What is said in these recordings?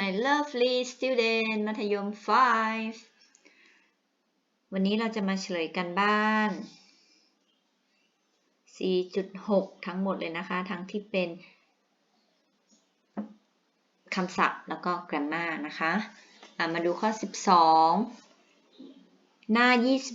my lovely student มัธยม 5 วันนี้เราจะมาเฉลยกันบ้าน 4.6 ทั้งหมดเลยนะคะ ทั้งที่เป็นคำศัพท์แล้วก็ grammar นะคะะมาดูข้อ 12 หน้า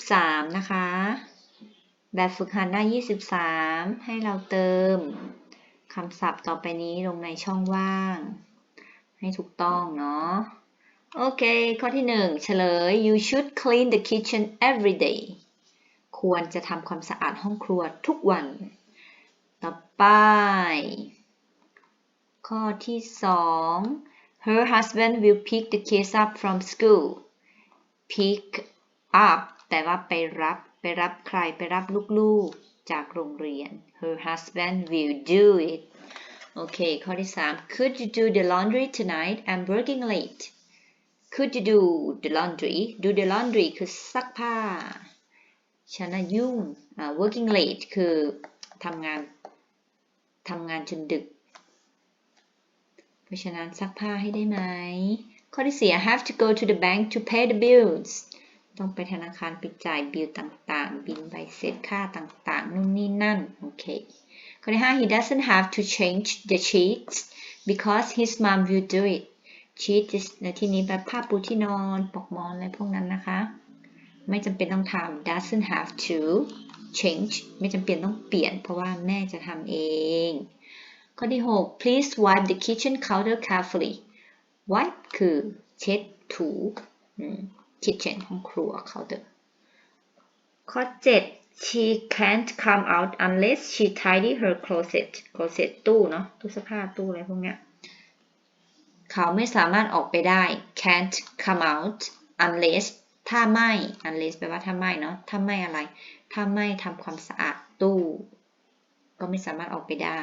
23 นะคะ แบบฝึกหัดหน้า 23 ให้เราเติมคำศัพท์ต่อไปนี้ลงในช่องว่าง ให้ถูกต้องเนาะโอเค ข้อที่1เฉลย you should clean the kitchen every day ควรจะทำความสะอาดห้องครัวทุกวัน ต่อไป ข้อที่2 her husband will pick the kids up from school pick up แต่ว่าไปรับ ไปรับใคร ไปรับลูกๆ จากโรงเรียน her husband will do it โอเค ข้อที่ 3 could you do the laundry tonight I'm working late could you do the laundry do the laundry คือซักผ้า ฉันน่ะยุ่ง working late คือทำงานทำงานจนดึก เพราะฉะนั้นซักผ้าให้ได้ไหม ข้อที่ 4 I have to go to the bank to pay the bills ต้องไปธนาคารไปจ่ายบิลต่างๆ บินใบเสร็จค่าต่างๆ นู่นนี่นั่น โอเค ข้อที่5 he doesn't have to change the sheets because his mom will do it sheet ในที่นี้แบบผ้าปูที่นอนปลอกหมอนอะไรพวกนั้นนะคะ ไม่จำเป็นต้องทำ doesn't have to change ไม่จำเป็นต้องเปลี่ยน เพราะว่าแม่จะทำเอง ข้อที่ 6 please wipe the kitchen counter carefully wipe คือเช็ดถู kitchen ห้องครัว counter ข้อ 7 she can't come out unless she tidy her closet closet ตู้เนาะตู้เสื้อผ้าตู้อะไรพวกเนี้ยเขาไม่สามารถออกไปได้ can't come out unless ถ้าไม่ unless แปลว่าถ้าไม่เนาะถ้าไม่อะไร ถ้าไม่ทำความสะอาดตู้ ก็ไม่สามารถออกไปได้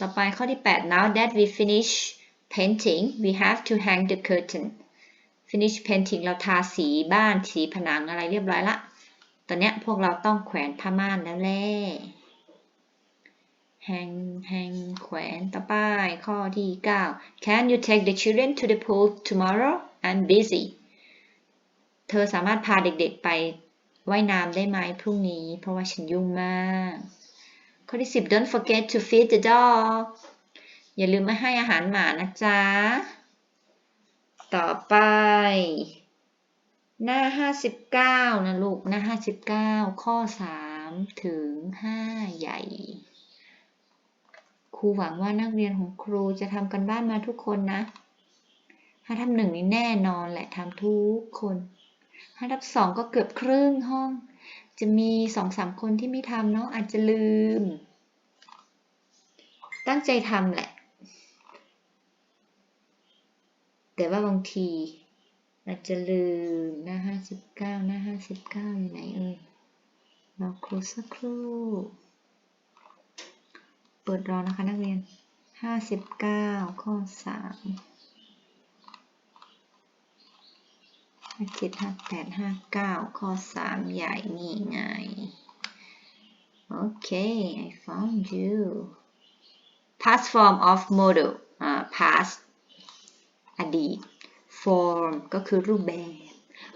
ต่อไปข้อที่ 8 now that we finish painting we have to hang the curtain finish painting เราทาสีบ้านสีผนังอะไรเรียบร้อยละ อนนี้พวกเราต้องแขวนผ้าม่านแล้วแหละ hang hang แขวนต่อไปข้อที่ 9 can you take the children to the pool tomorrow I'm busy เธอสามารถพาเด็กๆไปว่ายน้ำได้ไหมพรุ่งนี้ เพราะว่าฉันยุ่งมาก ข้อที่ 10 don't forget to feed the dog อย่าลืมม่ให้อาหารหมานะจ๊ะ ต่อไป หน้า59นะลูก หน้า59ข้อ3ถึง5ใหญ่ ครูหวังว่านักเรียนของครูจะทำกันบ้านมาทุกคนนะถ้าทำหนึ่งนี่แน่นอนแหละทำทุกคนถ้าทับสองก็เกือบครึ่งห้อง จะมีสองสามคนที่ไม่ทำเนาะอาจจะลืม ตั้งใจทำแหละ แต่ว่าบางที อาจจะลืมหน้าห้าสิบเก้าหน้าห้าสิบเก้าอยู่ไหนเอ่ยรอครูสักครู่ เปิดรอนะคะนักเรียนห้าสิบเก้าข้อสามห้าเจ็ดห้าแปดห้าเก้าข้อสามใหญ่นี่ไง โอเค I found you past form of model อ่า past อดีต form ก็คือรูปแบบ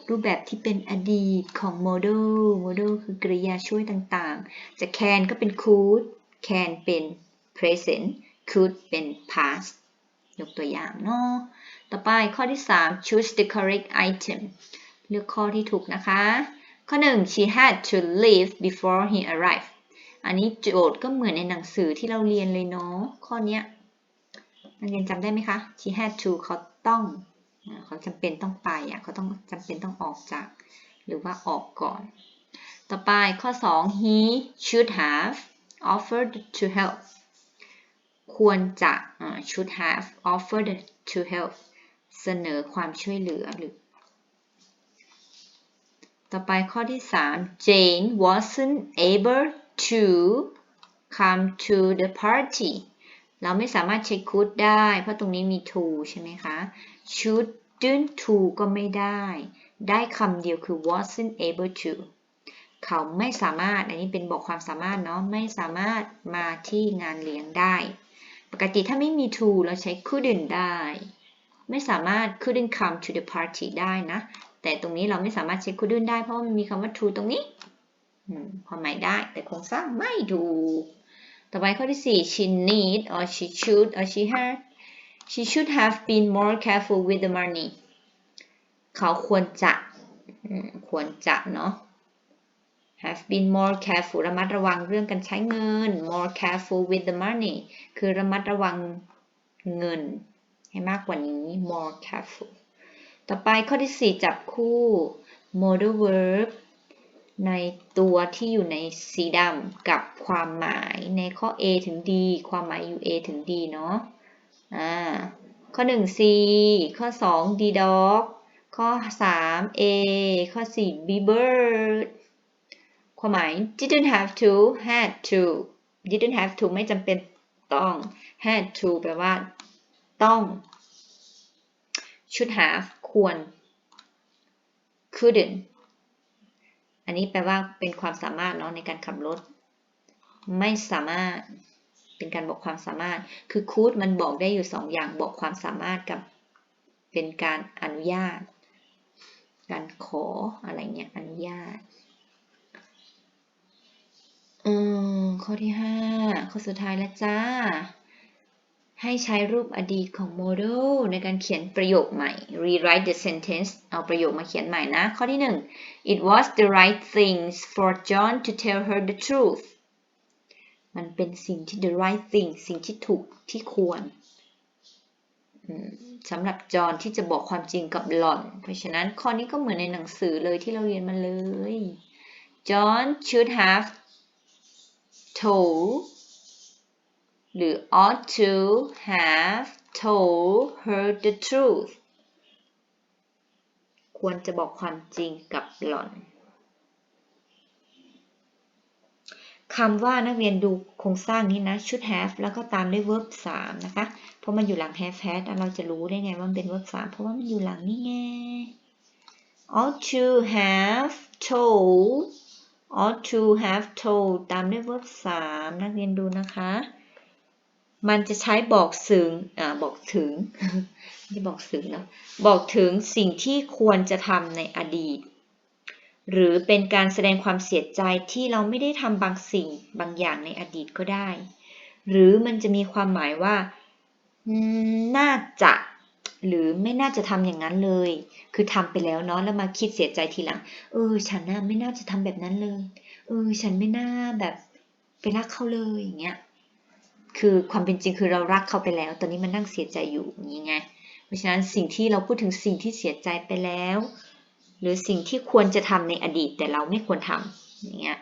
รูปแบบที่เป็นอดีตของ model model คือกริยาช่วยต่างๆ จะ can ก็เป็น could can เป็น present could เป็น past ยกตัวอย่างเนาะต่อไปข้อที่ 3 choose the correct item เลือกข้อที่ถูกนะคะ ข้อ 1 she had to leave before he arrived อันนี้โจทย์ก็เหมือนในหนังสือที่เราเรียนเลยเนาะข้อนี้นักเรียนจำได้ไหมคะ she had to เขาต้อง เขาจำเป็นต้องไปอะเขาต้องจำเป็นต้องออกจาก หรือว่าออกก่อน ต่อไปข้อ 2 he should have offered to help ควรจะ should have offered to help เสนอความช่วยเหลือหรือ ต่อไปข้อที่ 3 Jane wasn't able to come to the party เราไม่สามารถใช้ could ได้ เพราะตรงนี้มี to ใช่ไหมคะ shouldn't to ก็ไม่ได้ ได้คำเดียวคือ wasn't able to เขาไม่สามารถ อันนี้เป็นบอกความสามารถเนาะ ไม่สามารถมาที่งานเลี้ยงได้ ปกติถ้าไม่มี to เราใช้ couldn't ได้ ไม่สามารถ couldn't come to the party ได้นะ แต่ตรงนี้เราไม่สามารถใช้ couldn't ได้เพราะมันมีคำว่า to ตรงนี้อืมความหมายได้ แต่โครงสร้างไม่ถูก ต่อไปข้อที่ 4 she need or she should or she had she should have been more careful with the money เขาควรจะควรจะเนาะ have been more careful ระมัดระวังเรื่องการใช้เงิน more careful with the money คือระมัดระวังเงิน ให้มากกว่านี้ more careful ต่อไปข้อที่ 4 จับคู่ modal verb ในตัวที่อยู่ในสีดำกับความหมายในข้อ A ถึง D ความหมายอยู่ A ถึง D เนาะ อ่าข้อ1 C ข้อ2 D dog ข้อ3 A ข้อ4 B bird ความหมาย didn't have to had to didn't have to ไม่จำเป็นต้อง had to แปลว่า ต้อง should have ควร couldn't อันนี้แปลว่าเป็นความสามารถเนาะในการขับรถ ไม่สามารถ เป็นการบอกความสามารถ คือ could มันบอกได้อยู่สองอย่างบอกความสามารถกับเป็นการอนุญาต การขออะไรเงี้ยอนุญาตอืมข้อที่ 5 ข้อสุดท้ายแล้วจ้า ให้ใช้รูปอดีตของ model ในการเขียนประโยคใหม่ rewrite the sentence เอาประโยคมาเขียนใหม่นะ ข้อที่ 1 it was the right things for John to tell her the truth มันเป็นสิ่งที่ the right thing สิ่งที่ถูกที่ควรสำหรับจอห์นที่จะบอกความจริงกับหล่อน เพราะฉะนั้นข้อนี้ก็เหมือนในหนังสือเลยที่เราเรียนมาเลย John should have told หรือ ought to have told her the truth ควรจะบอกความจริงกับหล่อน คำว่านักเรียนดูโครงสร้างนี้นะ should have แล้วก็ตามด้วย verb 3 นะคะ เพราะมันอยู่หลัง have had เราจะรู้ได้ไงว่ามันเป็น verb 3 เพราะว่ามันอยู่หลังนี่ไง ought to have told ought to have told ตามด้วย verb 3 นักเรียนดูนะคะ มันจะใช้บอกถึงอ่าบอกถึงไม่บอกถึงแล้วบอกถึงสิ่งที่ควรจะทำในอดีต หรือเป็นการแสดงความเสียใจที่เราไม่ได้ทำบางสิ่งบางอย่างในอดีตก็ได้ หรือมันจะมีความหมายว่า น่าจะ หรือไม่น่าจะทำอย่างนั้นเลย คือทำไปแล้วเนาะแล้วมาคิดเสียใจทีหลัง เออ ฉันน่าไม่น่าจะทำแบบนั้นเลย เออ ฉันไม่น่าแบบไปรักเขาเลยอย่างเงี้ย คือความเป็นจริงคือเรารักเขาไปแล้ว ตอนนี้มันนั่งเสียใจอยู่อย่างงี้ไง เพราะฉะนั้นสิ่งที่เราพูดถึงสิ่งที่เสียใจไปแล้ว หรือสิ่งที่ควรจะทำในอดีตแต่เราไม่ควรทำอย่างเงี้ย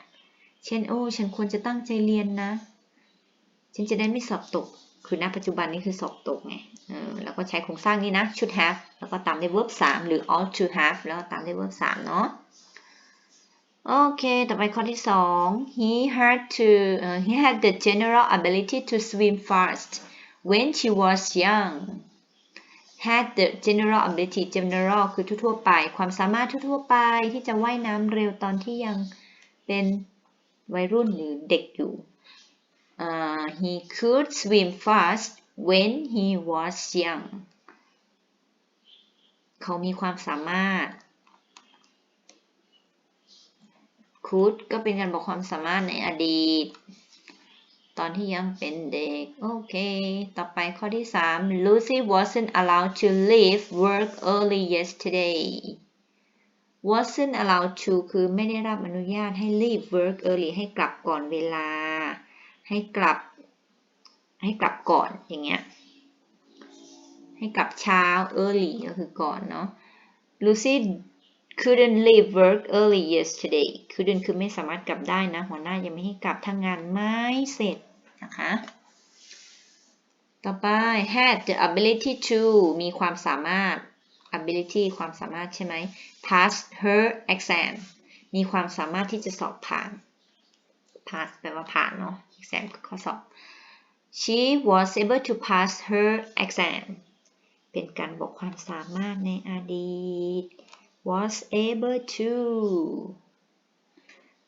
เช่น โอ้ ฉันควรจะตั้งใจเรียนนะ ฉันจะได้ไม่สอบตก คือณปัจจุบันนี้คือสอบตกไงเออแล้วก็ใช้โครงสร้างนี้นะ should have แล้วก็ตามด้วย verb 3 หรือ ought to have แล้วก็ตามด้วย verb 3 เนาะโอเค ต่อไปข้อที่ 2 he had to uh, he had the general ability to swim fast when she was young had the general ability general คือทั่วๆไป ความสามารถทั่วๆไปที่จะว่ายน้ำเร็วตอนที่ยังเป็นวัยรุ่นหรือเด็กอยู่ uh, he could swim fast when he was young เขามีความสามารถ could ก็เป็นการบอกความสามารถในอดีต ตอนที่ยังเป็นเด็ก โอเค ต่อไปข้อที่ 3 Lucy wasn't allowed to leave work early yesterday wasn't allowed to คือไม่ได้รับอนุญาตให้ leave work early ให้กลับก่อนเวลา ให้กลับ ให้กลับก่อนอย่างเงี้ย ให้กลับเช้า early ก็คือก่อนเนาะ Lucy couldn't leave work early yesterday couldn't คือไม่สามารถกลับได้นะ หัวหน้ายังไม่ให้กลับทำงานไม่เสร็จนะคะ ต่อไป had the ability to มีความสามารถ ability ความสามารถใช่ไหม pass her exam มีความสามารถที่จะสอบผ่าน pass แปลว่าผ่านเนาะ exam คือข้อสอบ she was able to pass her exam เป็นการบอกความสามารถในอดีต was able to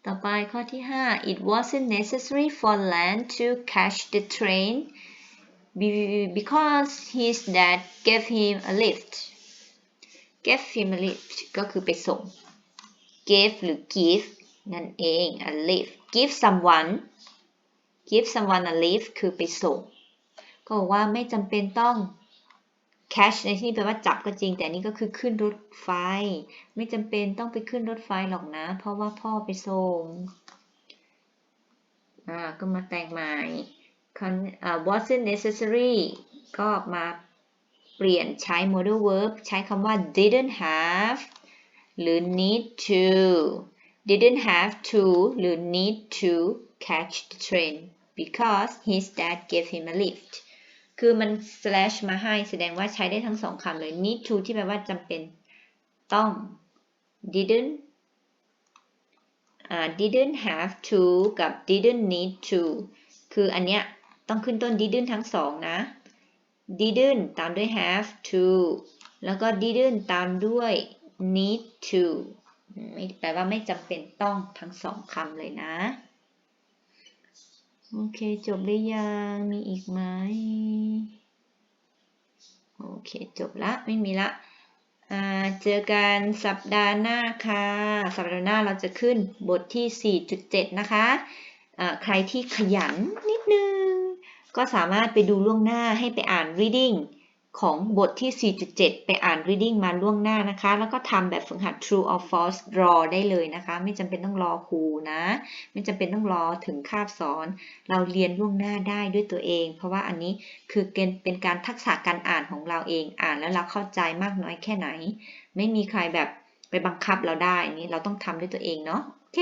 ต่อไปข้อที่ 5 it wasn't necessary for Lan to catch the train Be- because his dad gave him a lift gave him a lift ก็คือไปส่ง gave หรือ give นั่นเอง a lift give someone give someone a lift คือไปส่ง ก็บอกว่าไม่จำเป็นต้อง catch ในที่นี้แปลว่าจับก็จริง แต่นี่ก็คือขึ้นรถไฟ ไม่จำเป็นต้องไปขึ้นรถไฟหรอกนะ เพราะว่าพ่อไปส่งอ่าก็มาแต่งใหม่ Con- อ่า wasn't necessary ก็มาเปลี่ยนใช้ modal verb ใช้คำว่า didn't have หรือ need to didn't have to หรือ need to catch the train because his dad gave him a lift คือมัน slash มาให้แสดงว่าใช้ได้ทั้งสองคำเลย need to ที่แปลว่าจำเป็นต้อง didn't อ่า didn't have to กับ didn't need to คืออันเนี้ยต้องขึ้นต้น didn't ทั้งสองนะ didn't ตามด้วย have to แล้วก็ didn't ตามด้วย need to ไม่แปลว่าไม่จำเป็นต้องทั้งสองคำเลยนะ โอเค จบหรือยัง มีอีกไหม เค จบละไม่มีละเจอกันสัปดาห์หน้าค่ะ สัปดาห์หน้าเราจะขึ้นบทที่ 4.7 นะคะะใครที่ขยันนิดนึง ก็สามารถไปดูล่วงหน้าให้ไปอ่าน reading ของบทที่ 4.7 ไปอ่าน reading มาล่วงหน้านะคะ แล้วก็ทำแบบฝึกหัด true or false draw ได้เลยนะคะ ไม่จำเป็นต้องรอครูนะ ไม่จำเป็นต้องรอถึงคาบสอน เราเรียนล่วงหน้าได้ด้วยตัวเอง เพราะว่าอันนี้คือเป็นการทักษะการอ่านของเราเอง อ่านแล้วเราเข้าใจมากน้อยแค่ไหน ไม่มีใครแบบไปบังคับเราได้อันนี้เราต้องทำด้วยตัวเองเนาะ โอเค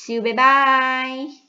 see you bye bye